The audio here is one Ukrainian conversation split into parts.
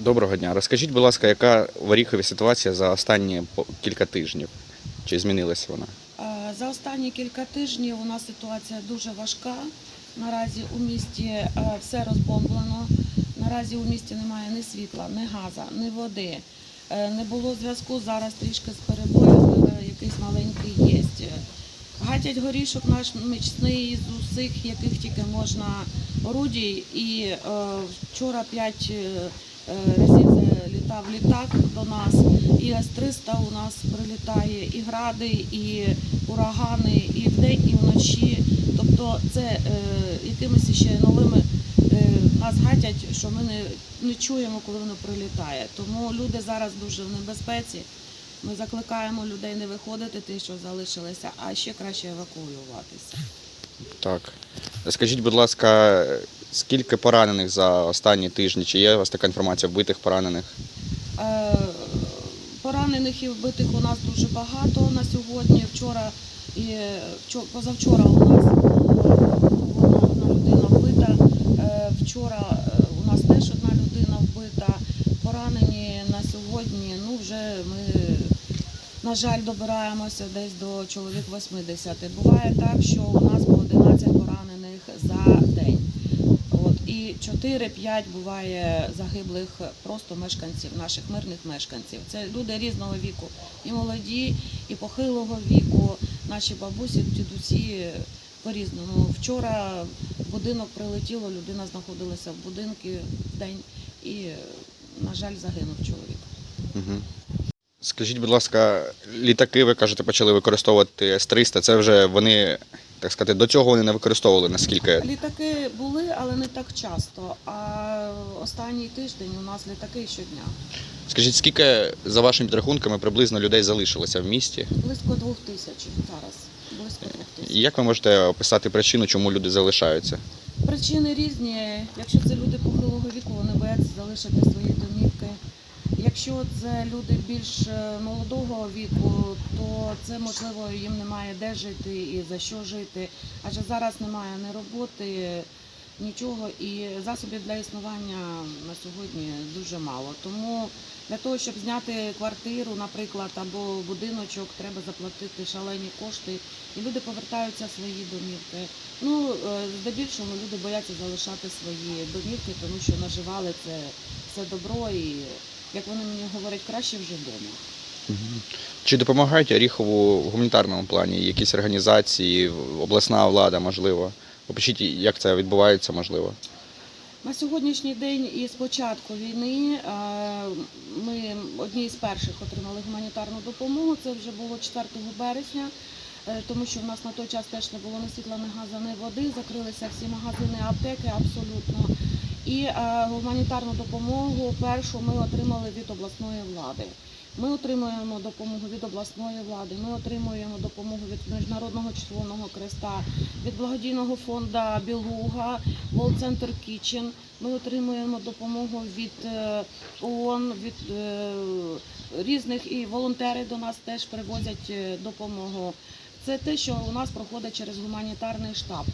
Доброго дня. Розкажіть, будь ласка, яка в Оріхові ситуація за останні кілька тижнів? Чи змінилася вона? Е, За останні кілька тижнів у нас ситуація дуже важка. Наразі у місті е, все розбомблено. Наразі у місті немає ні світла, ні газу, ні води. Е, Не було зв'язку зараз трішки з перебоєм, якийсь маленький є. Гатять горішок наш мічний з усіх, яких тільки можна орудій. І вчора п'ять разів літав літак до нас. І С-300 у нас прилітає, і гради, і урагани, і вдень, і вночі. Тобто це е, якимись ще новими е, нас гатять, що ми не, не чуємо, коли воно прилітає. Тому люди зараз дуже в небезпеці. Ми закликаємо людей не виходити, ті, що залишилися, а ще краще евакуюватися. Так. Скажіть, будь ласка, скільки поранених за останні тижні? Чи є у вас така інформація вбитих поранених? Е, Поранених і вбитих у нас дуже багато на сьогодні. Вчора і позавчора у нас одна людина вбита. Е, Вчора е, у нас теж одна людина вбита. Поранені на сьогодні. Ну вже ми, на жаль, добираємося десь до чоловік 80. Буває так, що у нас по 11 поранених за день. І 4-5 буває загиблих просто мешканців, наших мирних мешканців. Це люди різного віку, і молоді, і похилого віку. Наші бабусі, дідусі по-різному. Вчора в будинок прилетіло, людина знаходилася в будинку в день і, на жаль, загинув чоловік. Угу. Скажіть, будь ласка, літаки, ви кажете, почали використовувати С-300. Це вже вони, так сказати, до цього вони не використовували, наскільки. Літаки були, але не так часто. А останній тиждень у нас літаки щодня. Скажіть, скільки за вашими підрахунками приблизно людей залишилося в місті? Близько двох тисяч зараз. Близько двох тисяч. І як ви можете описати причину, чому люди залишаються? Причини різні. Якщо це люди похилого віку, вони бояться залишити свої. Якщо це люди більш е, молодого віку, то це можливо їм немає де жити і за що жити. Адже зараз немає ні роботи, нічого, і засобів для існування на сьогодні дуже мало. Тому для того, щоб зняти квартиру, наприклад, або будиночок, треба заплатити шалені кошти, і люди повертаються в свої домівки. Ну, е, здебільшого люди бояться залишати свої домівки, тому що наживали це все добро і, як вони мені говорять, краще вже вдома. Чи допомагають Оріхову в гуманітарному плані? Якісь організації, обласна влада, можливо? Опишіть, як це відбувається, можливо. На сьогоднішній день і з початку війни е, ми одні з перших отримали гуманітарну допомогу. Це вже було 4 березня, е, тому що в нас на той час теж не було ні світла, ні газу, ні води. Закрилися всі магазини, аптеки абсолютно. І е, гуманітарну допомогу першу ми отримали від обласної влади. Ми отримуємо допомогу від обласної влади, ми отримуємо допомогу від Міжнародного Червоного Креста, від благодійного фонду Білуга, World Center Kitchen. Ми отримуємо допомогу від е, ООН, від е, різних і волонтери до нас теж привозять допомогу. Це те, що у нас проходить через гуманітарний штаб.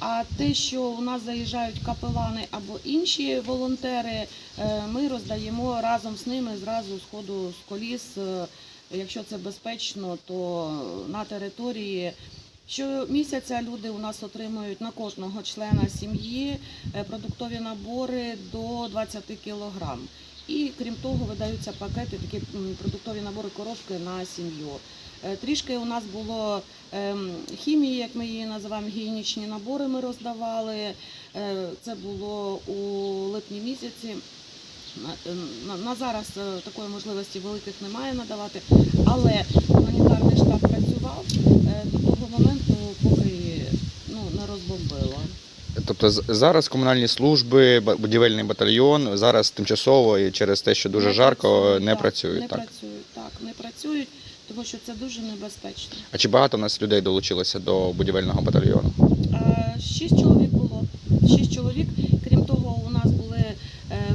А те, що у нас заїжджають капелани або інші волонтери, е, ми роздаємо разом з ними зразу з ходу з коліс. е, Якщо це безпечно, то на території. Щомісяця люди у нас отримують на кожного члена сім'ї е, продуктові набори до 20 кілограм. І крім того, видаються пакети, такі продуктові набори коробки на сім'ю. Е, Трішки у нас було ем, хімії, як ми її називаємо, гігієнічні набори ми роздавали. Е, Це було у липні місяці. На, на зараз е, такої можливості великих немає надавати, але гуманітарний штаб працював до того моменту, поки ну, не розбомбило. Тобто зараз комунальні служби, будівельний батальйон зараз тимчасово і через те, що дуже Не жарко, працюють, не так, працюють. Не так? працюють, так, не працюють, тому що це дуже небезпечно. А чи багато у нас людей долучилося до будівельного батальйону? Шість чоловік було. Шість чоловік. Крім того, у нас були е,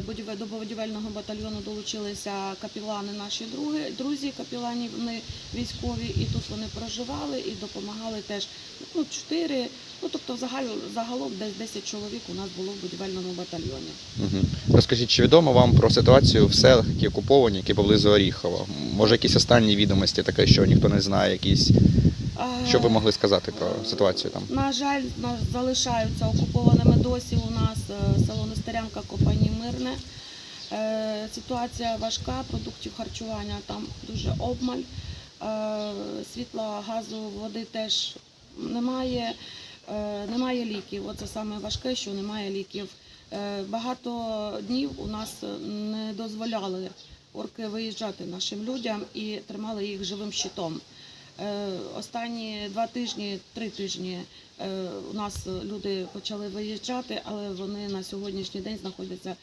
будівель- до будівельного батальйону долучилися капілани наші друзі, капілані вони військові, і тут вони проживали і допомагали теж ну, 4, ну тобто загалом, загалом десь 10 чоловік у нас було в будівельному батальйоні. Угу. Розкажіть, чи відомо вам про ситуацію в селах, які окуповані, які поблизу Оріхова? Може, якісь останні відомості, таке, що ніхто не знає, якісь. Що ви могли сказати про ситуацію там? На жаль, залишаються окупованими досі у нас е, село Нестерянка, Копані Мирне. Е, Ситуація важка, продуктів харчування там дуже обмаль. Е, Світла, газу, води теж немає. Е, Немає ліків. Оце саме важке, що немає ліків. Багато днів у нас не дозволяли орки виїжджати нашим людям і тримали їх живим щитом. Останні два тижні, три тижні у нас люди почали виїжджати, але вони на сьогоднішній день знаходяться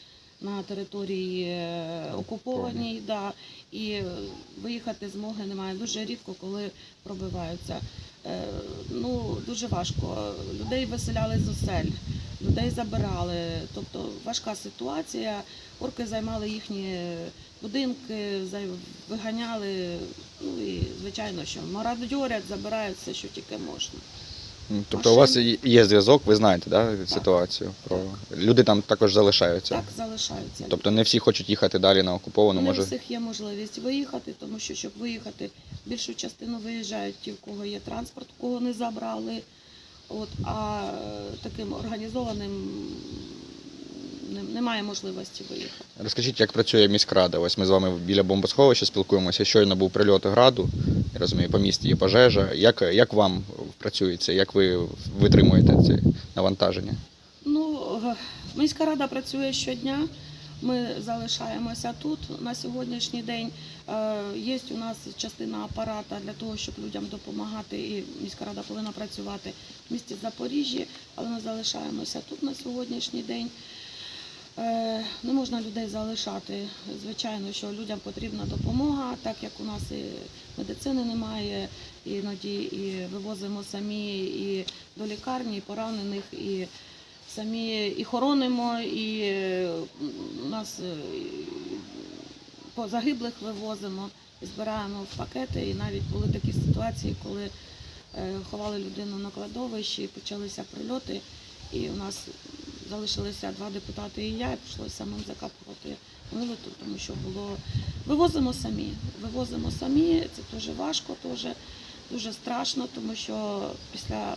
на території е, окупованій, да, і виїхати змоги немає. Дуже рідко, коли пробиваються. Е, Ну, дуже важко. Людей виселяли з осель, людей забирали. Тобто важка ситуація. Орки займали їхні будинки, виганяли. Ну і звичайно, що мародьорять, забирають все, що тільки можна. Тобто у вас є- зв'язок, ви знаєте да, ситуацію. Про... Люди там також залишаються. Так залишаються. Тобто не всі хочуть їхати далі на окуповану, не у всіх є можливість виїхати, тому що щоб виїхати, більшу частину виїжджають ті, в кого є транспорт, кого не забрали. От, а таким організованим немає можливості виїхати. Розкажіть, як працює міськрада? Ось ми з вами біля бомбосховища спілкуємося. Щойно був прильот граду. Я розумію, по місті є пожежа. Як, як вам працюється? Як ви витримуєте це навантаження? Ну, е, міська рада працює щодня. Ми залишаємося тут на сьогоднішній день. Е, Є у нас частина апарата для того, щоб людям допомагати, і міська рада повинна працювати в місті Запоріжжі, але ми залишаємося тут на сьогоднішній день. Не можна людей залишати. Звичайно, що людям потрібна допомога, так як у нас і медицини немає, іноді і вивозимо самі і до лікарні, і поранених, і самі і хоронимо, і у нас е, по загиблих вивозимо, і збираємо в пакети. І навіть були такі ситуації, коли е, ховали людину на кладовищі, почалися прильоти, і у нас залишилися два депутати і я, і прийшлося самим закапувати вилиту, тому що було вивозимо самі. Вивозимо самі, це дуже важко, дуже, дуже страшно, тому що після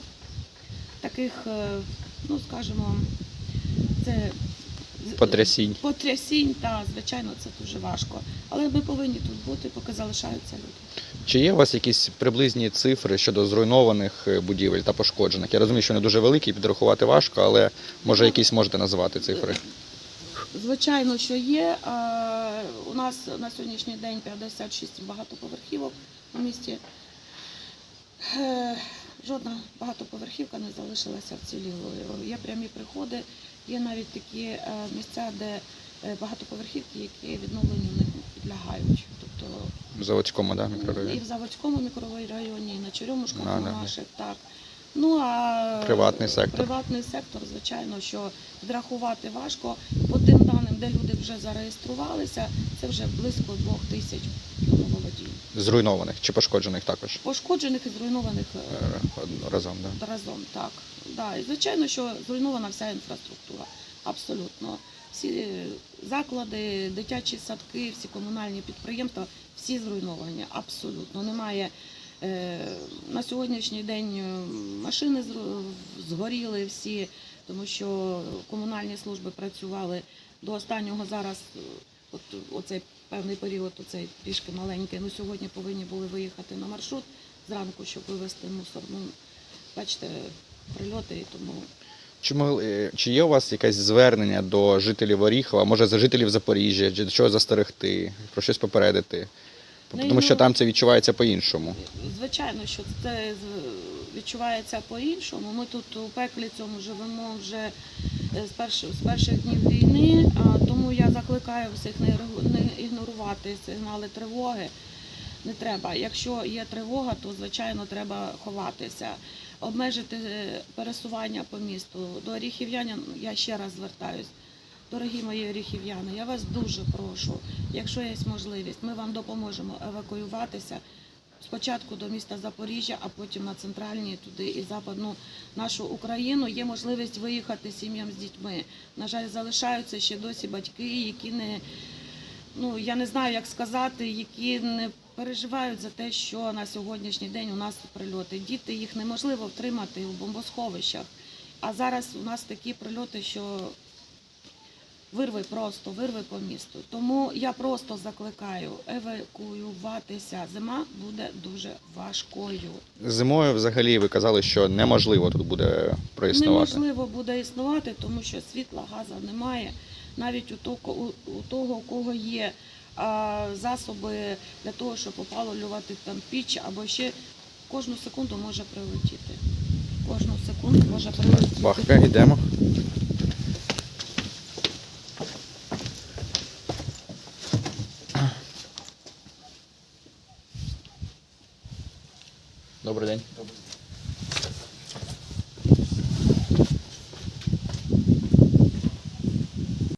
таких, е, ну скажімо, це Потрясінь. Потрясінь, так, звичайно, це дуже важко. Але ми повинні тут бути, поки залишаються люди. Чи є у вас якісь приблизні цифри щодо зруйнованих е, будівель та пошкоджених? Я розумію, що вони дуже великі, підрахувати важко, але може якісь можете назвати цифри? Звичайно, що є. У нас на сьогоднішній день 56 багатоповерхівок у місті. Е, Жодна багатоповерхівка не залишилася вцілілою. Є прямі приходи, є навіть такі е, місця, де багатоповерхівки, які відновленню не підлягають. Тобто В заводському да, і в Заводському мікрорайоні, і на Черемушках А, у да. наших, так. Ну а Приватний сектор. Приватний сектор, звичайно, що підрахувати важко. По тим даним, де люди вже зареєструвалися, це вже близько двох тисяч домоволодінь. Зруйнованих чи пошкоджених також Пошкоджених і зруйнованих е, е, разом. Да. разом, так. Да. І звичайно, що зруйнована вся інфраструктура. Абсолютно. Всі заклади, дитячі садки, всі комунальні підприємства, всі зруйновані. Абсолютно. Немає е, на сьогоднішній день е, машини згоріли всі, тому що комунальні служби працювали до останнього зараз. От оцей певний період, оцей трішки маленький. Ну сьогодні повинні були виїхати на маршрут зранку, щоб вивезти мусор. Ну, бачите, прильоти і тому. Чому е, чи є у вас якесь звернення до жителів Оріхова, може за жителів Запоріжжя, чи до чого застерегти, про щось попередити? Ну, Тому що ну, там це відчувається по-іншому. Звичайно, що це відчувається по-іншому. Ми тут у пеклі цьому живемо вже е, з перших, з перших днів війни, тому я закликаю всіх не ігнорувати сигнали тривоги. Не треба. Якщо є тривога, то звичайно треба ховатися, обмежити е, пересування по місту. До оріхів'янин я ще раз звертаюсь. Дорогі мої оріхів'яни, я вас дуже прошу, якщо є можливість, ми вам допоможемо евакуюватися спочатку до міста Запоріжжя, а потім на центральні туди і западну нашу Україну. Є можливість виїхати сім'ям з дітьми. На жаль, залишаються ще досі батьки, які не ну я не знаю, як сказати, які не переживають за те, що на сьогоднішній день у нас прильоти. Діти їх неможливо втримати у бомбосховищах. А зараз у нас такі прильоти, що вирви просто, вирви по місту. Тому я просто закликаю евакуюватися. Зима буде дуже важкою. Зимою взагалі ви казали, що неможливо тут буде проіснувати. Неможливо буде існувати, тому що світла, газу немає. Навіть у того, у, того, у кого є а, засоби для того, щоб опалювати там піч або ще кожну секунду може прилетіти. Кожну секунду може прилетіти. Бахка, йдемо. Добрий день.